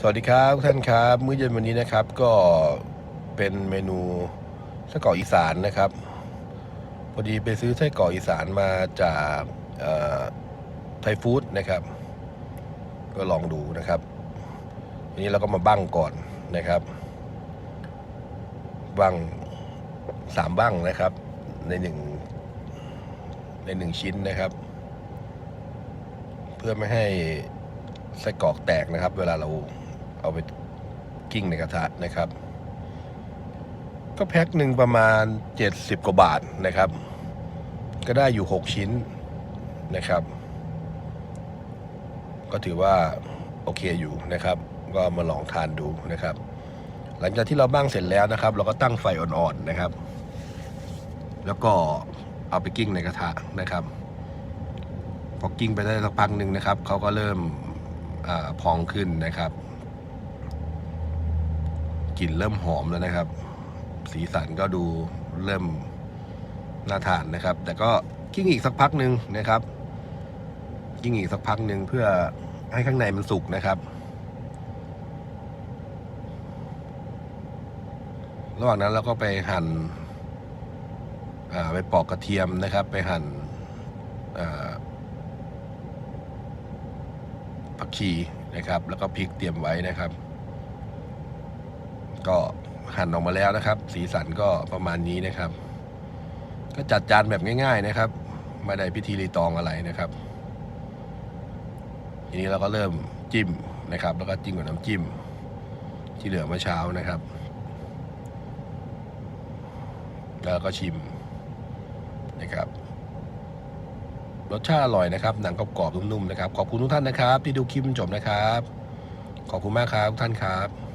สวัสดีครับท่านครับ มื้อเย็นวันนี้นะครับก็เป็นเมนูไส้กรอกอีสานนะครับพอดีไปซื้อไส้กรอกอีสานมาจากไทยฟู้ดนะครับ ก็ลองดูนะครับทีนี้เราก็มาบั้งก่อนนะครับ บั้งสามบั้งนะครับ ในหนึ่งในหนึ่งชิ้นนะครับ เพื่อไม่ให้ไส้กรอกแตกนะครับ เวลาเรา เอาไปกิ้งในกระทะนะครับ ก็แพ็คหนึ่งประมาณ 70 กว่าบาทนะครับ ก็ได้อยู่ 6 ชิ้นนะครับ ก็ถือว่าโอเคอยู่นะครับ ก็มาลองทานดูนะครับ หลังจากที่เราบ้างเสร็จแล้วนะครับ เราก็ตั้งไฟอ่อนๆนะครับ แล้วก็เอาไปกิ้งในกระทะนะครับพอกิ้งไปได้สักพักหนึ่งนะครับเขาก็เริ่มอพองขึ้นนะครับ กลิ่นเริ่มหอมแล้วนะครับ สีสันก็ดูเริ่มน่าทานนะครับ แต่ก็กิ้งอีกสักพักหนึ่งนะครับ กิ้งอีกสักพักหนึ่งเพื่อให้ข้างในมันสุกนะครับระหว่างนั้นเราก็ไปหั่นอ่าไปปอกกระเทียมนะครับ ไปหั่นอ่าผักชีนะครับ แล้วก็พริกเตรียมไว้นะครับ ก็หั่นออกมาแล้วนะครับ สีสันก็ประมาณนี้นะครับ ก็จัดจานแบบง่าย ๆนะครับ ไม่ได้พิธีรีตองอะไรนะครับทีนี้เราก็เริ่มจิ้มนะครับ แล้วก็จิ้มกับน้ำจิ้ม ที่เหลือเมื่อเช้านะครับ แล้วก็ชิมนะครับ รสชาติอร่อยนะครับ หนังกรอบๆนุ่มๆนะครับ ขอบคุณทุกท่านนะครับ ที่ดูคลิปจบนะครับ ขอบคุณมากครับทุกท่านครับ